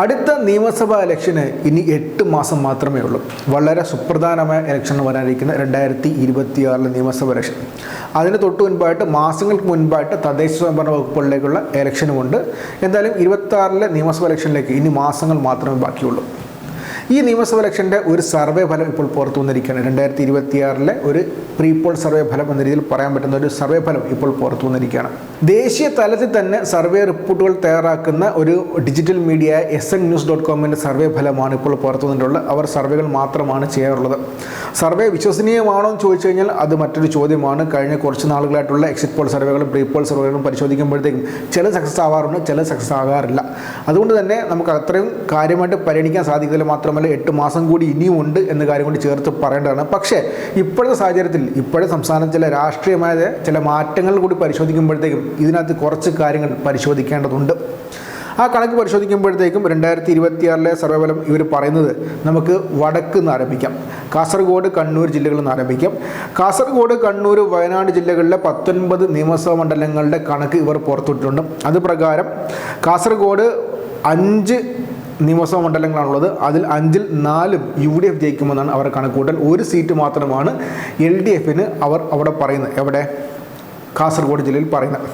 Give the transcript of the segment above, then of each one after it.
അടുത്ത നിയമസഭാ ഇലക്ഷന് ഇനി എട്ട് മാസം മാത്രമേ ഉള്ളൂ. വളരെ സുപ്രധാനമായ ഇലക്ഷൻ വരാനിരിക്കുന്ന രണ്ടായിരത്തി ഇരുപത്തിയാറിലെ നിയമസഭാ ഇലക്ഷൻ. അതിന് തൊട്ട് മുൻപായിട്ട് മാസങ്ങൾക്ക് മുൻപായിട്ട് തദ്ദേശ സ്വയംഭരണ വകുപ്പുകളിലേക്കുള്ള ഇലക്ഷനുമുണ്ട്. എന്തായാലും ഇരുപത്തി ആറിലെ നിയമസഭാ ഇലക്ഷനിലേക്ക് ഇനി മാസങ്ങൾ മാത്രമേ ബാക്കിയുള്ളൂ. ഈ നിയമസഭാ ഇലക്ഷന്റെ ഒരു സർവേ ഫലം ഇപ്പോൾ പുറത്തു വന്നിരിക്കുകയാണ് രണ്ടായിരത്തി ഇരുപത്തിയാറിലെ ഒരു പ്രീ പോൾ സർവേ ഫലം എന്ന രീതിയിൽ പറയാൻ പറ്റുന്ന ഒരു സർവേ ഫലം ഇപ്പോൾ പുറത്തു വന്നിരിക്കുകയാണ് ദേശീയ തലത്തിൽ തന്നെ സർവേ റിപ്പോർട്ടുകൾ തയ്യാറാക്കുന്ന ഒരു digital media S N news dot കോമിന്റെ survey ഫലമാണ് ഇപ്പോൾ പുറത്തു വന്നിട്ടുള്ളത് അവർ സർവേകൾ മാത്രമാണ് ചെയ്യാറുള്ളത്. സർവേ വിശ്വസനീയമാണോ എന്ന് ചോദിച്ചു കഴിഞ്ഞാൽ അത് മറ്റൊരു ചോദ്യമാണ്. കഴിഞ്ഞ കുറച്ച് നാളുകളായിട്ടുള്ള എക്സിറ്റ് പോൾ സർവേകളും പ്രീ പോൾ സർവേകളും പരിശോധിക്കുമ്പോഴത്തേക്കും ചില സക്സസ് ആവാറുണ്ട് ചില സക്സസ് ആകാറില്ല. അതുകൊണ്ട് തന്നെ നമുക്ക് അത്രയും കാര്യമായിട്ട് പരിഗണിക്കാൻ സാധിക്കില്ല മാത്രമല്ല എട്ട് മാസം കൂടി ഇനിയും ഉണ്ട് എന്ന കാര്യം കൂടി ചേർത്ത് പറയേണ്ടതാണ്. പക്ഷേ ഇപ്പോഴത്തെ സാഹചര്യത്തിൽ ഇപ്പോഴത്തെ സംസ്ഥാനം ചില രാഷ്ട്രീയമായ ചില മാറ്റങ്ങൾ കൂടി പരിശോധിക്കുമ്പോഴത്തേക്കും ഇതിനകത്ത് കുറച്ച് കാര്യങ്ങൾ പരിശോധിക്കേണ്ടതുണ്ട്. ആ കണക്ക് പരിശോധിക്കുമ്പോഴത്തേക്കും രണ്ടായിരത്തി ഇരുപത്തിയാറിലെ സർവഫലം ഇവർ പറയുന്നത് നമുക്ക് വടക്ക് നിന്ന് ആരംഭിക്കാം. കാസർഗോഡ് കണ്ണൂർ ജില്ലകളിൽ നിന്ന് ആരംഭിക്കാം. കാസർഗോഡ് കണ്ണൂർ വയനാട് ജില്ലകളിലെ പത്തൊൻപത് നിയമസഭാ മണ്ഡലങ്ങളുടെ കണക്ക് ഇവർ പുറത്തുവിട്ടിട്ടുണ്ട്. അത് പ്രകാരം കാസർഗോഡ് അഞ്ച് നിയമസഭാ മണ്ഡലങ്ങളാണുള്ളത്. അതിൽ അഞ്ചിൽ നാലും യു ഡി എഫ് ജയിക്കുമെന്നാണ് അവർ കണക്കൂട്ടൽ ഒരു സീറ്റ് മാത്രമാണ് എൽ ഡി എഫിന് അവർ അവിടെ പറയുന്നത്. എവിടെ? കാസർഗോഡ് ജില്ലയിൽ പറയുന്നത്.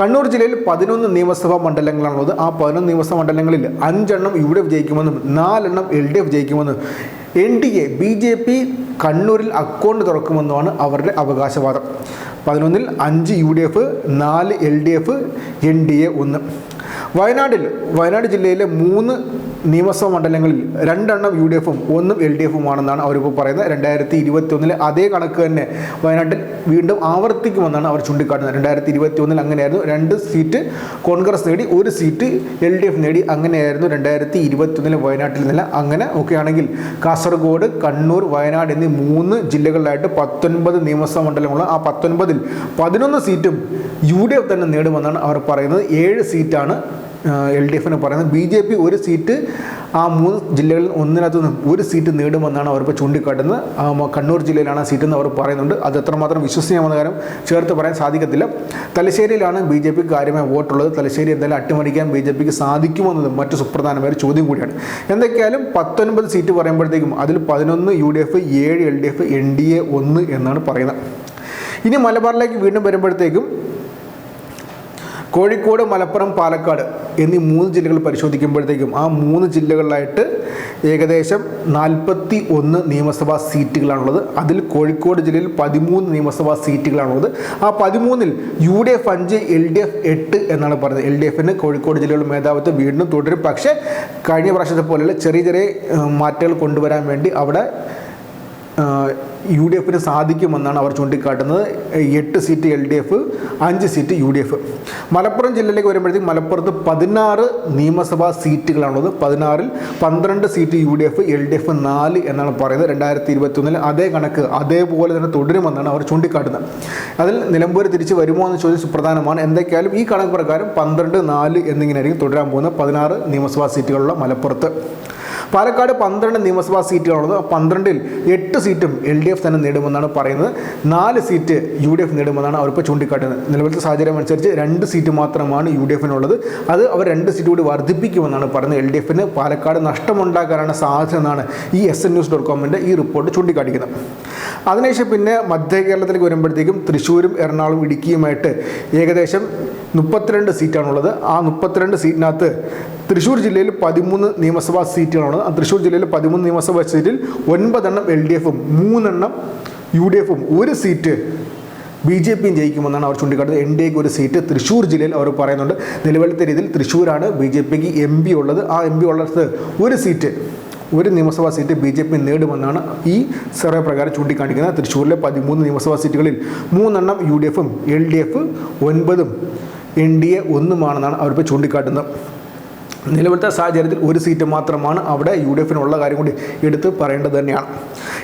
കണ്ണൂർ ജില്ലയിൽ പതിനൊന്ന് നിയമസഭാ മണ്ഡലങ്ങളാണുള്ളത്. ആ പതിനൊന്ന് നിയമസഭാ മണ്ഡലങ്ങളിൽ അഞ്ചെണ്ണം യു ഡി എഫ് ജയിക്കുമെന്നും നാലെണ്ണം L D F ജയിക്കുമെന്നും N D A B J P കണ്ണൂരിൽ അക്കൗണ്ട് തുറക്കുമെന്നുമാണ് അവരുടെ അവകാശവാദം. പതിനൊന്നിൽ അഞ്ച് യു ഡി എഫ് നാല് L D F N D A ഒന്ന്. വയനാട്ടിൽ വയനാട് ജില്ലയിലെ മൂന്ന് നിയമസഭാ മണ്ഡലങ്ങളിൽ രണ്ടെണ്ണം യു ഡി എഫും ഒന്നും എൽ ഡി എഫും ആണെന്നാണ് അവരിപ്പോൾ പറയുന്നത്. രണ്ടായിരത്തി ഇരുപത്തി ഒന്നിലെ അതേ കണക്ക് തന്നെ വയനാട്ടിൽ വീണ്ടും ആവർത്തിക്കുമെന്നാണ് അവർ ചൂണ്ടിക്കാട്ടുന്നത്. രണ്ടായിരത്തി ഇരുപത്തി ഒന്നിൽ അങ്ങനെയായിരുന്നു. രണ്ട് സീറ്റ് കോൺഗ്രസ് നേടി ഒരു സീറ്റ് എൽ ഡി എഫ് നേടി അങ്ങനെയായിരുന്നു രണ്ടായിരത്തി ഇരുപത്തി ഒന്നിലെ വയനാട്ടിൽ നില. അങ്ങനെ ഒക്കെയാണെങ്കിൽ കാസർഗോഡ് കണ്ണൂർ വയനാട് എന്നീ മൂന്ന് ജില്ലകളിലായിട്ട് പത്തൊൻപത് നിയമസഭാ മണ്ഡലങ്ങളും ആ പത്തൊൻപതിൽ പതിനൊന്ന് സീറ്റും യു ഡി എഫ് തന്നെ നേടുമെന്നാണ് അവർ പറയുന്നത്. ഏഴ് സീറ്റാണ് എൽ ഡി എഫിന് പറയുന്നത് ബി ജെ പി ഒരു സീറ്റ് ആ മൂന്ന് ജില്ലകളിൽ ഒന്നിനകത്ത് നിന്നും ഒരു സീറ്റ് നേടുമെന്നാണ് അവരിപ്പോൾ ചൂണ്ടിക്കാട്ടുന്നത്. കണ്ണൂർ ജില്ലയിലാണ് ആ സീറ്റ് എന്ന് അവർ പറയുന്നുണ്ട്. അത് എത്രമാത്രം വിശ്വസനീയമെന്ന കാര്യം ചേർത്ത് പറയാൻ സാധിക്കത്തില്ല. തലശ്ശേരിയിലാണ് ബി ജെ പിക്ക് കാര്യമായ വോട്ടുള്ളത്. തലശ്ശേരി എന്തായാലും അട്ടിമറിക്കാൻ ബി ജെ പിക്ക് സാധിക്കുമെന്നതും മറ്റു സുപ്രധാനമായ ചോദ്യം കൂടിയാണ്. എന്തൊക്കെയാലും പത്തൊൻപത് സീറ്റ് പറയുമ്പോഴത്തേക്കും അതിൽ പതിനൊന്ന് യു ഡി എഫ് ഏഴ് L D F N D A ഒന്ന് എന്നാണ് പറയുന്നത്. ഇനി മലബാറിലേക്ക് വീണ്ടും വരുമ്പോഴത്തേക്കും കോഴിക്കോട് മലപ്പുറം പാലക്കാട്. എന്നീ മൂന്ന് ജില്ലകൾ പരിശോധിക്കുമ്പോഴത്തേക്കും ആ മൂന്ന് ജില്ലകളിലായിട്ട് ഏകദേശം നാൽപ്പത്തി ഒന്ന് നിയമസഭാ സീറ്റുകളാണുള്ളത്. അതിൽ കോഴിക്കോട് ജില്ലയിൽ പതിമൂന്ന് നിയമസഭാ സീറ്റുകളാണുള്ളത്. ആ പതിമൂന്നിൽ യു ഡി എഫ് അഞ്ച് എൽ ഡി എഫ് എട്ട് എന്നാണ് പറയുന്നത് എൽ ഡി എഫിന് കോഴിക്കോട് ജില്ലയുടെ മേധാവിത്വം വീണ്ടും തുടരും. പക്ഷേ കഴിഞ്ഞ പ്രാവശ്യത്തെ പോലെയുള്ള ചെറിയ ചെറിയ മാറ്റങ്ങൾ കൊണ്ടുവരാൻ വേണ്ടി അവിടെ യു ഡി എഫിന് സാധിക്കുമെന്നാണ് അവർ ചൂണ്ടിക്കാട്ടുന്നത്. എട്ട് സീറ്റ് എൽ ഡി എഫ് അഞ്ച് seat U D F. Malappuram ജില്ലയിലേക്ക് വരുമ്പോഴത്തേക്ക് മലപ്പുറത്ത് പതിനാറ് നിയമസഭാ സീറ്റുകളാണുള്ളത്. പതിനാറിൽ പന്ത്രണ്ട് seat U D F L D F നാല് എന്നാണ് പറയുന്നത് രണ്ടായിരത്തി ഇരുപത്തൊന്നിൽ അതേ കണക്ക് അതേപോലെ തന്നെ തുടരുമെന്നാണ് അവർ ചൂണ്ടിക്കാട്ടുന്നത്. അതിൽ നിലമ്പൂർ തിരിച്ച് വരുമോ എന്ന് ചോദ്യം സുപ്രധാനമാണ് എന്തൊക്കെയാലും ഈ കണക്ക് പ്രകാരം പന്ത്രണ്ട് നാല് എന്നിങ്ങനെയായിരിക്കും തുടരാൻ പോകുന്ന പതിനാറ് നിയമസഭാ സീറ്റുകളുള്ള മലപ്പുറത്ത്. പാലക്കാട് പന്ത്രണ്ട് നിയമസഭാ സീറ്റുകളുള്ളത് പന്ത്രണ്ടിൽ എട്ട് സീറ്റും എൽ ഡി എഫ് തന്നെ നേടുമെന്നാണ് പറയുന്നത്. നാല് സീറ്റ് യു ഡി എഫ് നേടുമെന്നാണ് അവരിപ്പോൾ ചൂണ്ടിക്കാട്ടുന്നത്. നിലവിലത്തെ സാഹചര്യം അനുസരിച്ച് രണ്ട് സീറ്റ് മാത്രമാണ് യു ഡി എഫിനുള്ളത്. അത് അവർ രണ്ട് സീറ്റ് കൂടി വർദ്ധിപ്പിക്കുമെന്നാണ് പറയുന്നത് എൽ ഡി എഫിന്. പാലക്കാട് നഷ്ടമുണ്ടാക്കാനാണ് സാധ്യത എന്നാണ് ഈ എസ് എൻ ന്യൂസ് ഡോട്ട് കോമിന്റെ ഈ റിപ്പോർട്ട് ചൂണ്ടിക്കാട്ടിക്കുന്നത്. അതിനുശേഷം പിന്നെ മധ്യ കേരളത്തിലേക്ക് വരുമ്പോഴത്തേക്കും തൃശ്ശൂരും എറണാകുളം ഇടുക്കിയുമായിട്ട് ഏകദേശം മുപ്പത്തിരണ്ട് സീറ്റാണുള്ളത്. ആ മുപ്പത്തിരണ്ട് സീറ്റിനകത്ത് തൃശ്ശൂർ ജില്ലയിൽ പതിമൂന്ന് നിയമസഭാ സീറ്റുകളാണ് തൃശ്ശൂർ ജില്ലയിൽ പതിമൂന്ന് നിയമസഭാ സീറ്റിൽ ഒൻപതെണ്ണം എൽ ഡി എഫും മൂന്നെണ്ണം യു ഡി എഫും. ഒരു സീറ്റ് ബി ജെ പിയും ജയിക്കുമെന്നാണ് അവർ ചൂണ്ടിക്കാട്ടുന്നത്. എൻ ഡി എക്ക് ഒരു സീറ്റ് തൃശ്ശൂർ ജില്ലയിൽ അവർ പറയുന്നുണ്ട്. നിലവിലത്തെ രീതിയിൽ തൃശ്ശൂരാണ് ബി ജെ പിക്ക് എം പി ഉള്ളത്. ആ എം പി ഉള്ളിടത്ത് ഒരു സീറ്റ് ഒരു നിയമസഭാ സീറ്റ് ബി ജെ പി നേടുമെന്നാണ് ഈ സർവേ പ്രകാരം ചൂണ്ടിക്കാണിക്കുന്നത്. തൃശ്ശൂരിലെ പതിമൂന്ന് നിയമസഭാ സീറ്റുകളിൽ മൂന്നെണ്ണം യു ഡി എഫും എൽ ഡി എഫ് ഒൻപതും എൻ ഡി എ ഒന്നുമാണെന്നാണ് അവരിപ്പോൾ ചൂണ്ടിക്കാട്ടുന്നത്. നിലവിലത്തെ സാഹചര്യത്തിൽ ഒരു സീറ്റ് മാത്രമാണ് അവിടെ യു ഡി എഫിനുള്ള കാര്യം കൂടി എടുത്ത് പറയേണ്ടത് തന്നെയാണ്.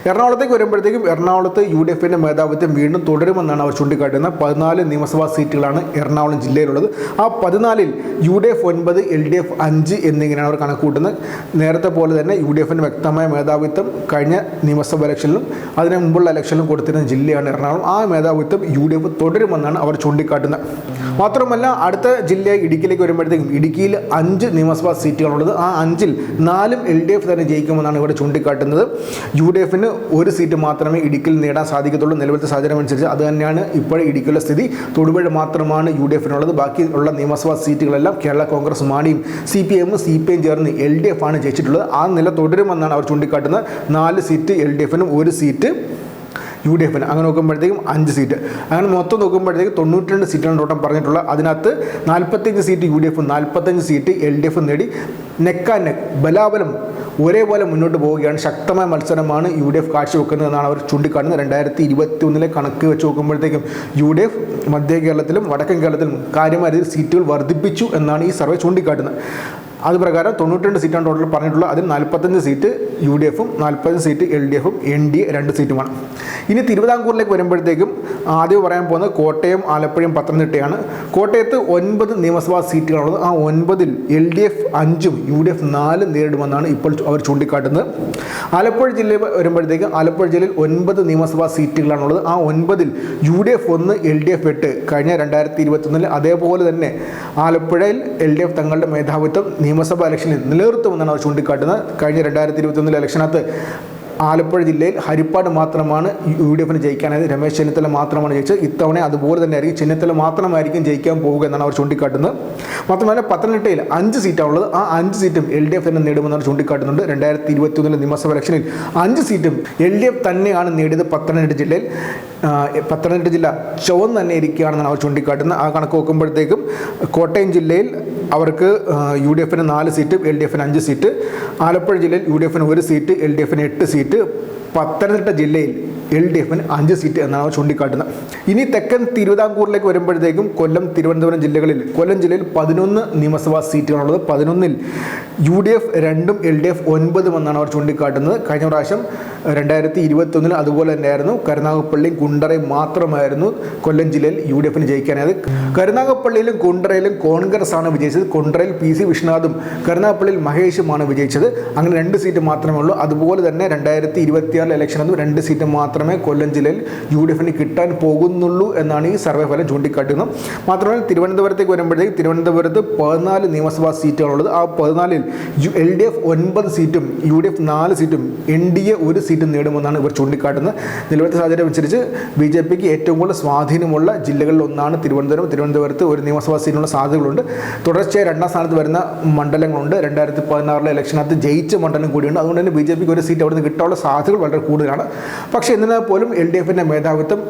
എറണാകുളത്തേക്ക് വരുമ്പോഴത്തേക്കും എറണാകുളത്ത് യു ഡി എഫിന്റെ മേധാവിത്വം വീണ്ടും തുടരുമെന്നാണ് അവർ ചൂണ്ടിക്കാട്ടുന്നത്. പതിനാല് നിയമസഭാ സീറ്റുകളാണ് എറണാകുളം ജില്ലയിലുള്ളത്. ആ പതിനാലിൽ യു ഡി എഫ് ഒൻപത് എൽ ഡി എഫ് അഞ്ച് എന്നിങ്ങനെയാണ് അവർ കണക്കൂട്ടുന്നത് നേരത്തെ പോലെ തന്നെ യു ഡി എഫിന്റെ വ്യക്തമായ മേധാവിത്വം കഴിഞ്ഞ നിയമസഭാ ഇലക്ഷനിലും അതിന് മുമ്പുള്ള ഇലക്ഷനിലും കൊടുത്തിരുന്ന ജില്ലയാണ് എറണാകുളം. ആ മേധാവിത്വം യു ഡി എഫ് തുടരുമെന്നാണ് അവർ ചൂണ്ടിക്കാട്ടുന്നത്. മാത്രമല്ല അടുത്ത ജില്ല ഇടുക്കിയിലേക്ക് വരുമ്പോഴത്തേക്കും ഇടുക്കിയിൽ അഞ്ച് നിയമ നിയമസഭാ സീറ്റുകളുള്ളത്. ആ അഞ്ചിൽ നാലും എൽ ഡി എഫ് തന്നെ ജയിക്കുമെന്നാണ് ഇവിടെ ചൂണ്ടിക്കാട്ടുന്നത്. യു ഡി എഫിന് ഒരു സീറ്റ് മാത്രമേ ഇടുക്കിയിൽ നേടാൻ സാധിക്കത്തുള്ളൂ. നിലവിലത്തെ സാഹചര്യം അനുസരിച്ച് അത് തന്നെയാണ് ഇപ്പോൾ ഇടുക്കിയിലെ സ്ഥിതി. തൊടുപുഴ മാത്രമാണ് യു ഡി എഫിനുള്ളത്. ബാക്കിയുള്ള നിയമസഭാ സീറ്റുകളെല്ലാം കേരള കോൺഗ്രസ് മാണിയും സി പി എമ്മും സി പി എം ചേർന്ന് എൽ ഡി എഫ് ആണ് ജയിച്ചിട്ടുള്ളത്. ആ നില തുടരുമെന്നാണ് അവർ ചൂണ്ടിക്കാട്ടുന്നത്. നാല് സീറ്റ് എൽ ഡി എഫിനും ഒരു സീറ്റ് യു ഡി എഫിന്. അങ്ങനെ നോക്കുമ്പോഴത്തേക്കും അഞ്ച് സീറ്റ്. അങ്ങനെ മൊത്തം നോക്കുമ്പോഴത്തേക്കും തൊണ്ണൂറ്റി രണ്ട് സീറ്റാണ് ടോട്ടം പറഞ്ഞിട്ടുള്ളത് അതിനകത്ത് നാൽപ്പത്തഞ്ച് സീറ്റ് യു ഡി എഫും നാൽപ്പത്തഞ്ച് സീറ്റ് എൽ ഡി എഫും നേടി നെക്കാ നെക്ക് ബലാബലം ഒരേപോലെ മുന്നോട്ട് പോവുകയാണ്. ശക്തമായ മത്സരമാണ് യു ഡി എഫ് കാഴ്ചവെക്കുന്നതെന്നാണ് അവർ ചൂണ്ടിക്കാണുന്നത് രണ്ടായിരത്തി ഇരുപത്തി ഒന്നിലെ കണക്ക് വെച്ച് നോക്കുമ്പോഴത്തേക്കും യു ഡി എഫ് മധ്യ കേരളത്തിലും വടക്കൻ കേരളത്തിലും കാര്യമായ രീതിയിൽ സീറ്റുകൾ വർദ്ധിപ്പിച്ചു എന്നാണ് ഈ സർവേ ചൂണ്ടിക്കാട്ടുന്നത്. അത് പ്രകാരം തൊണ്ണൂറ്റി രണ്ട് സീറ്റാണ് ടോട്ടൽ പറഞ്ഞിട്ടുള്ളത്. അതിൽ നാൽപ്പത്തഞ്ച് സീറ്റ് യു ഡി എഫും നാൽപ്പത് സീറ്റ് എൽ ഡി എഫും എൻ ഡി എ രണ്ട് സീറ്റുമാണ്. ഇനി തിരുവിതാംകൂറിലേക്ക് വരുമ്പോഴത്തേക്കും ആദ്യം പറയാൻ പോകുന്നത് കോട്ടയം ആലപ്പുഴയും പത്തനംതിട്ടയാണ്. കോട്ടയത്ത് ഒൻപത് നിയമസഭാ സീറ്റുകളുള്ളത്. ആ ഒൻപതിൽ എൽ ഡി എഫ് അഞ്ചും യു ഡി എഫ് നാലും നേരിടുമെന്നാണ് ഇപ്പോൾ അവർ ചൂണ്ടിക്കാട്ടുന്നത്. ആലപ്പുഴ ജില്ലയിൽ വരുമ്പോഴത്തേക്ക് ആലപ്പുഴ ജില്ലയിൽ ഒൻപത് നിയമസഭാ സീറ്റുകളാണുള്ളത്. ആ ഒൻപതിൽ യു ഡി എഫ് ഒന്ന് എൽ ഡി എഫ് എട്ട് കഴിഞ്ഞ രണ്ടായിരത്തി ഇരുപത്തൊന്നിൽ അതേപോലെ തന്നെ ആലപ്പുഴയിൽ എൽ ഡി എഫ് തങ്ങളുടെ മേധാവിത്വം നിയമസഭാ ഇലക്ഷനിൽ നിലനിർത്തുമെന്നാണ് അവർ ചൂണ്ടിക്കാട്ടുന്നത്. കഴിഞ്ഞ രണ്ടായിരത്തി ഇരുപത്തൊന്നിലെ ഇലക്ഷനകത്ത് ആലപ്പുഴ ജില്ലയിൽ ഹരിപ്പാട് മാത്രമാണ് യു ഡി എഫിന് ജയിക്കാനായത്. രമേശ് ചെന്നിത്തല മാത്രമാണ് ജയിച്ചത്. ഇത്തവണ അതുപോലെ തന്നെ ആയിരിക്കും. ചെന്നിത്തല മാത്രമായിരിക്കും ജയിക്കാൻ പോവുക എന്നാണ് അവർ ചൂണ്ടിക്കാട്ടുന്നത്. മാത്രമല്ല പത്തനംതിട്ടയിൽ അഞ്ച് സീറ്റാണുള്ളത്. ആ അഞ്ച് സീറ്റും എൽ ഡി എഫ് തന്നെ നേടുമെന്നാണ് ചൂണ്ടിക്കാട്ടുന്നുണ്ട്. രണ്ടായിരത്തി ഇരുപത്തി ഒന്നിലെ നിയമസഭാ ഇലക്ഷനിൽ അഞ്ച് സീറ്റും എൽ ഡി എഫ് തന്നെയാണ് നേടിയത് പത്തനംതിട്ട ജില്ലയിൽ. പത്തനംതിട്ട ജില്ല ചുവന്ന് തന്നെ ഇരിക്കുകയാണെന്നാണ് അവർ ചൂണ്ടിക്കാട്ടുന്നത്. ആ കണക്ക് നോക്കുമ്പോഴത്തേക്കും കോട്ടയം ജില്ലയിൽ അവർക്ക് യു ഡി എഫിന് നാല് സീറ്റ് എൽ ഡി എഫിന് അഞ്ച് സീറ്റ് ആലപ്പുഴ ജില്ലയിൽ യു ഡി എഫിന് ഒരു സീറ്റ് എൽ ഡി എഫിന് എട്ട് സീറ്റ് പത്തനംതിട്ട ജില്ലയിൽ എൽ ഡി എഫിന് അഞ്ച് സീറ്റ് എന്നാണ് അവർ ചൂണ്ടിക്കാട്ടുന്നത്. ഇനി തെക്കൻ തിരുവിതാംകൂറിലേക്ക് വരുമ്പോഴത്തേക്കും കൊല്ലം തിരുവനന്തപുരം ജില്ലകളിൽ കൊല്ലം ജില്ലയിൽ പതിനൊന്ന് നിയമസഭാ സീറ്റുകളുള്ളത് പതിനൊന്നിൽ യു ഡി എഫ് രണ്ടും എൽ ഡി എഫ് ഒൻപതും എന്നാണ് അവർ ചൂണ്ടിക്കാട്ടുന്നത്. കഴിഞ്ഞ പ്രാവശ്യം രണ്ടായിരത്തി ഇരുപത്തൊന്നിൽ അതുപോലെ തന്നെയായിരുന്നു. കരുനാഗപ്പള്ളിയും കുണ്ടറയും മാത്രമായിരുന്നു കൊല്ലം ജില്ലയിൽ യു ഡി എഫിന് ജയിക്കാനായത്. കരുനാഗപ്പള്ളിയിലും കുണ്ടറയിലും കോൺഗ്രസ് ആണ് വിജയിച്ചത്. കുണ്ടറയിൽ പി സി വിശ്വനാഥും കരുനാഗപ്പള്ളിയിൽ മഹേഷുമാണ് വിജയിച്ചത്. അങ്ങനെ രണ്ട് സീറ്റ് മാത്രമേ ഉള്ളൂ. അതുപോലെ തന്നെ രണ്ടായിരത്തി ഇരുപത്തിയാറിലെ ഇലക്ഷനതും രണ്ട് സീറ്റ് മാത്രമേ കൊല്ലം ജില്ലയിൽ യു ഡി എഫിന് കിട്ടാൻ പോകുന്നുള്ളൂ എന്നാണ് ഈ സർവേ ഫലം ചൂണ്ടിക്കാട്ടുന്നത്. മാത്രമല്ല തിരുവനന്തപുരത്തേക്ക് വരുമ്പോഴത്തേക്ക് തിരുവനന്തപുരത്ത് പതിനാല് നിയമസഭാ സീറ്റുകളുള്ളത് ആ പതിനാലിൽ എൽ ഡി എഫ് ഒൻപത് സീറ്റും യു ഡി എഫ് നാല് സീറ്റും എൻ ഡി എ ഒരു സീറ്റും നേടുമെന്നാണ് ഇവർ ചൂണ്ടിക്കാട്ടുന്നത്. നിലവിലത്തെ സാഹചര്യം അനുസരിച്ച് ബി ജെ പിക്ക് ഏറ്റവും കൂടുതൽ സ്വാധീനമുള്ള ജില്ലകളിൽ ഒന്നാണ് തിരുവനന്തപുരം. തിരുവനന്തപുരത്ത് ഒരു നിയമസഭാ സീറ്റിനുള്ള സാധ്യതകളുണ്ട്. തുടർച്ചയായി രണ്ടാം സ്ഥാനത്ത് വരുന്ന മണ്ഡലങ്ങളുണ്ട്. രണ്ടായിരത്തി പതിനാറിലെ ഇലക്ഷനകത്ത് ജയിച്ച മണ്ഡലം കൂടിയുണ്ട്. അതുകൊണ്ട് തന്നെ ബി ജെ പിക്ക് ഒരു സീറ്റ് അവിടെ നിന്ന് കിട്ടാനുള്ള സാധ്യതകൾ വളരെ കൂടുതലാണ്. പക്ഷേ എന്നിരുന്നാൽ പോലും എൽ ഡി എഫിന്റെ മേധാവിത്വം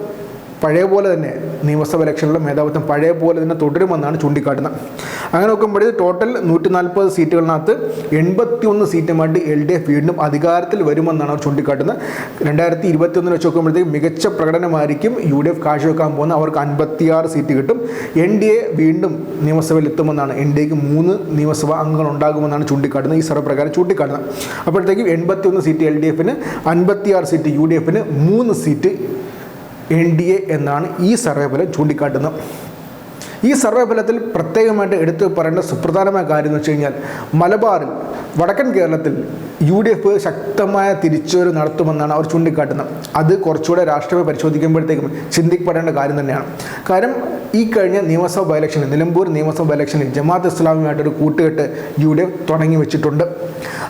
പഴയ പോലെ തന്നെ നിയമസഭ ഇലക്ഷനിലെ മേധാവിത്വം പഴയ പോലെ തന്നെ തുടരുമെന്നാണ് ചൂണ്ടിക്കാട്ടുന്നത്. അങ്ങനെ നോക്കുമ്പോഴേ ടോട്ടൽ നൂറ്റി നാൽപ്പത് സീറ്റുകളിനകത്ത് എൺപത്തി ഒന്ന് സീറ്റുമായിട്ട് എൽ ഡി എഫ് വീണ്ടും അധികാരത്തിൽ വരുമെന്നാണ് അവർ ചൂണ്ടിക്കാട്ടുന്നത്. രണ്ടായിരത്തി ഇരുപത്തി ഒന്നിൽ വെച്ച് നോക്കുമ്പോഴത്തേക്ക് മികച്ച പ്രകടനമായിരിക്കും യു ഡി എഫ് കാഴ്ചവെക്കാൻ പോകുന്ന അവർക്ക് അൻപത്തിയാറ് സീറ്റ് കിട്ടും. എൻ ഡി എ വീണ്ടും നിയമസഭയിൽ എത്തുമെന്നാണ്. എൻ ഡി എക്ക് മൂന്ന് നിയമസഭാ അംഗങ്ങൾ ഉണ്ടാകുമെന്നാണ് ചൂണ്ടിക്കാട്ടുന്നത്. ഈ സർവ പ്രകാരം ചൂണ്ടിക്കാട്ടുന്നത്. അപ്പോഴത്തേക്കും എൺപത്തി ഒന്ന് സീറ്റ് എൽ ഡി എഫിന് അൻപത്തിയാറ് സീറ്റ് യു ഡി എഫിന് മൂന്ന് സീറ്റ് എൻ ഡി എ എന്നാണ് ഈ സർവേ ഫലം ചൂണ്ടിക്കാട്ടുന്നത്. ഈ സർവേ ഫലത്തിൽ പ്രത്യേകമായിട്ട് എടുത്തു പറയേണ്ട സുപ്രധാനമായ കാര്യം എന്ന് വെച്ച് കഴിഞ്ഞാൽ മലബാറിൽ വടക്കൻ കേരളത്തിൽ യു ഡി എഫ് ശക്തമായ തിരിച്ചുവരവ് നടത്തുമെന്നാണ് അവർ ചൂണ്ടിക്കാട്ടുന്നത്. അത് കുറച്ചുകൂടെ രാഷ്ട്രീയ പരിശോധിക്കുമ്പോഴത്തേക്കും ചിന്തിക്കപ്പെടേണ്ട കാര്യം തന്നെയാണ്. കാരണം ഈ കഴിഞ്ഞ നിയമസഭാ ഇലക്ഷനിൽ നിലമ്പൂർ നിയമസഭാ ഇലക്ഷനിൽ ജമാഅത്ത് ഇസ്ലാമിയുമായിട്ടൊരു കൂട്ടുകെട്ട് യു ഡി എഫ് തുടങ്ങി വെച്ചിട്ടുണ്ട്.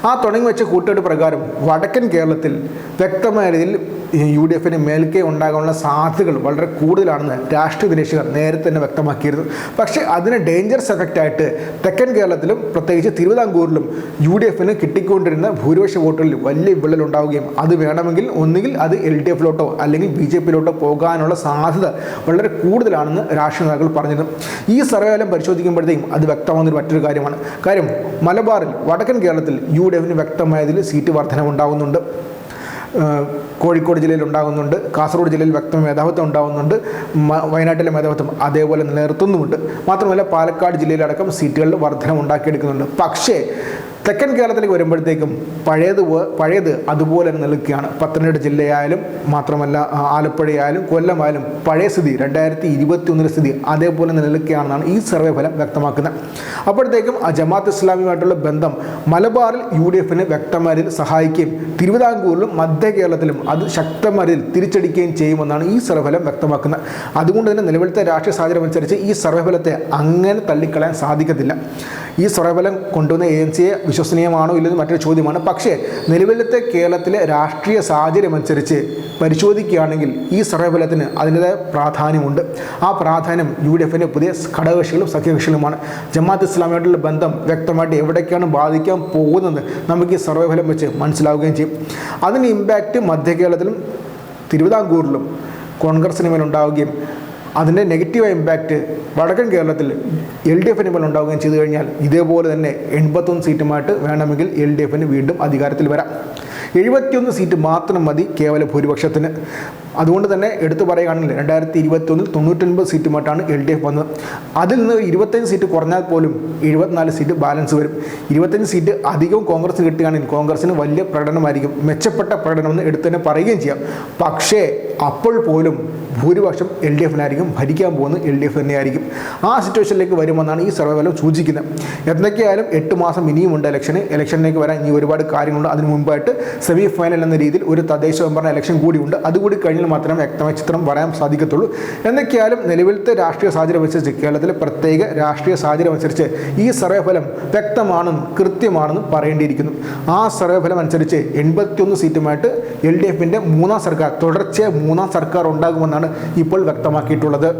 ആ തുടങ്ങി വെച്ച കൂട്ടുകെട്ട് പ്രകാരം വടക്കൻ കേരളത്തിൽ വ്യക്തമായ രീതിയിൽ യു ഡി എഫിന് മേൽക്കൈ ഉണ്ടാകാനുള്ള സാധ്യതകൾ വളരെ കൂടുതലാണെന്ന് രാഷ്ട്രീയ നിരീക്ഷകർ നേരത്തെ തന്നെ വ്യക്തമാക്കിയിരുന്നു. പക്ഷേ അതിന് ഡേഞ്ചറസ് എഫക്റ്റ് ആയിട്ട് തെക്കൻ കേരളത്തിലും പ്രത്യേകിച്ച് തിരുവിതാംകൂറിലും യു ഡി എഫിന് കിട്ടിക്കൊണ്ടിരുന്ന ഭൂരിപക്ഷ വോട്ടുകളിൽ വലിയ വിള്ളൽ ഉണ്ടാവുകയും അത് വേണമെങ്കിൽ ഒന്നുകിൽ അത് എൽ ഡി എഫിലോട്ടോ അല്ലെങ്കിൽ ബി ജെ പിയിലോട്ടോ പോകാനുള്ള സാധ്യത വളരെ കൂടുതലാണെന്ന് രാഷ്ട്രീയ നേതാക്കൾ പറഞ്ഞിരുന്നു. ഈ സർവേ ഫലം പരിശോധിക്കുമ്പോഴത്തേക്കും അത് വ്യക്തമാകുന്ന മറ്റൊരു കാര്യമാണ്. കാര്യം മലബാറിൽ വടക്കൻ കേരളത്തിൽ യു ഡി എഫിന് വ്യക്തമായതിൽ സീറ്റ് വർധന ഉണ്ടാകുന്നുണ്ട് കോഴിക്കോട് ജില്ലയിൽ ഉണ്ടാകുന്നുണ്ട്. കാസർഗോഡ് ജില്ലയിൽ വ്യക്തമായ മേധാവിത്വം ഉണ്ടാകുന്നുണ്ട്. വയനാട്ടിലെ മേധാവിത്വം അതേപോലെ നിലനിർത്തുന്നുമുണ്ട്. മാത്രമല്ല പാലക്കാട് ജില്ലയിലടക്കം സീറ്റുകളിൽ വർധന ഉണ്ടാക്കിയെടുക്കുന്നുണ്ട് പക്ഷേ തെക്കൻ കേരളത്തിലേക്ക് വരുമ്പോഴത്തേക്കും പഴയത് പഴയത് അതുപോലെ തന്നെ നിൽക്കുകയാണ്. പത്തനംതിട്ട ജില്ലയായാലും മാത്രമല്ല ആലപ്പുഴയായാലും കൊല്ലമായാലും പഴയ സ്ഥിതി രണ്ടായിരത്തി ഇരുപത്തി ഒന്നിലെ സ്ഥിതി അതേപോലെ തന്നെ നിൽക്കുകയാണെന്നാണ് ഈ സർവേ ഫലം വ്യക്തമാക്കുന്നത്. അപ്പോഴത്തേക്കും ജമാഅത്ത് ഇസ്ലാമിയുമായിട്ടുള്ള ബന്ധം മലബാറിൽ യു ഡി എഫിന് വ്യക്തമായ സഹായിക്കുകയും തിരുവിതാംകൂറിലും മധ്യ കേരളത്തിലും അത് ശക്തമായ തിരിച്ചടിക്കുകയും ചെയ്യുമെന്നാണ് ഈ സർവേ ഫലം വ്യക്തമാക്കുന്നത്. അതുകൊണ്ട് തന്നെ നിലവിലത്തെ രാഷ്ട്രീയ സാഹചര്യം അനുസരിച്ച് ഈ സർവേ ഫലത്തെ അങ്ങനെ തള്ളിക്കളയാൻ സാധിക്കത്തില്ല. ഈ സർവേ ഫലം കൊണ്ടുവന്ന ഏജൻസിയെ വിശ്വസനീയമാണോ ഇല്ലെന്ന് മറ്റൊരു ചോദ്യമാണ്. പക്ഷേ നിലവിലത്തെ കേരളത്തിലെ രാഷ്ട്രീയ സാഹചര്യം അനുസരിച്ച് പരിശോധിക്കുകയാണെങ്കിൽ ഈ സർവേഫലത്തിന് അതിന്റെതായ പ്രാധാന്യമുണ്ട്. ആ പ്രാധാന്യം യു ഡി എഫിന്റെ പുതിയ ഘടകകക്ഷികളും സഖ്യകക്ഷികളുമാണ്. ജമാഅത്ത് ഇസ്ലാമിയായിട്ടുള്ള ബന്ധം വ്യക്തമായിട്ട് എവിടേക്കാണ് ബാധിക്കാൻ പോകുന്നത് നമുക്ക് ഈ സർവേഫലം വെച്ച് മനസ്സിലാവുകയും ചെയ്യും. അതിന് ഇമ്പാക്റ്റ് മധ്യ കേരളത്തിലും തിരുവിതാംകൂറിലും കോൺഗ്രസിന് മേലുണ്ടാവുകയും അതിന്റെ നെഗറ്റീവ് ഇമ്പാക്റ്റ് വടക്കൻ കേരളത്തിൽ എൽ ഡി എഫിന് മേൽ ഉണ്ടാവുകയും ചെയ്തു കഴിഞ്ഞാൽ ഇതേപോലെ തന്നെ എൺപത്തൊന്ന് സീറ്റുമായിട്ട് വേണമെങ്കിൽ എൽ ഡി എഫിന് വീണ്ടും അധികാരത്തിൽ വരാം. എഴുപത്തിയൊന്ന് സീറ്റ് മാത്രം മതി കേവല ഭൂരിപക്ഷത്തിന്. അതുകൊണ്ട് തന്നെ എടുത്തു പറയുകയാണെങ്കിൽ രണ്ടായിരത്തി ഇരുപത്തി ഒന്നിൽ തൊണ്ണൂറ്റൊൻപത് സീറ്റുമായിട്ടാണ് എൽ ഡി എഫ് വന്നത്. അതിൽ നിന്ന് ഇരുപത്തഞ്ച് സീറ്റ് കുറഞ്ഞാൽ പോലും എഴുപത്തിനാല് സീറ്റ് ബാലൻസ് വരും. ഇരുപത്തഞ്ച് സീറ്റ് അധികവും കോൺഗ്രസ് കിട്ടുകയാണെങ്കിൽ കോൺഗ്രസിന് വലിയ പ്രകടനമായിരിക്കും. മെച്ചപ്പെട്ട പ്രകടനമെന്ന് എടുത്തു തന്നെ പറയുകയും ചെയ്യാം. പക്ഷേ അപ്പോൾ പോലും ഭൂരിപക്ഷം എൽ ഡി എഫിനായിരിക്കും ഭരിക്കാൻ പോകുന്നത് എൽ ഡി എഫ് തന്നെയായിരിക്കും ആ സിറ്റുവേഷനിലേക്ക് വരുമെന്നാണ് ഈ സർവേ ഫലം സൂചിക്കുന്നത്. എന്തൊക്കെയായാലും എട്ട് മാസം ഇനിയും ഉണ്ട് ഇലക്ഷന്. ഇലക്ഷനിലേക്ക് വരാൻ ഇനി ഒരുപാട് കാര്യങ്ങളുണ്ട്. അതിന് മുമ്പായിട്ട് സെമി ഫൈനൽ എന്ന രീതിയിൽ ഒരു തദ്ദേശ ഭരണ ഇലക്ഷൻ കൂടിയുണ്ട് അതുകൂടി കഴിഞ്ഞാൽ മാത്രമേ വ്യക്തമായ ചിത്രം വരാൻ സാധിക്കത്തുള്ളൂ. എന്തൊക്കെയായാലും നിലവിലത്തെ രാഷ്ട്രീയ സാഹചര്യം അനുസരിച്ച് കേരളത്തിലെ പ്രത്യേക രാഷ്ട്രീയ സാഹചര്യം അനുസരിച്ച് ഈ സർവേ ഫലം വ്യക്തമാണെന്നും കൃത്യമാണെന്നും പറയേണ്ടിയിരിക്കുന്നു. ആ സർവേ ഫലം അനുസരിച്ച് എൺപത്തിയൊന്ന് സീറ്റുമായിട്ട് എൽ ഡി എഫിന്റെ മൂന്നാം സർക്കാർ തുടർച്ചയായ മൂന്നാം സർക്കാർ ഉണ്ടാകുമെന്നാണ് ഇപ്പോൾ വ്യക്തമാക്കിയിട്ടുള്ളത്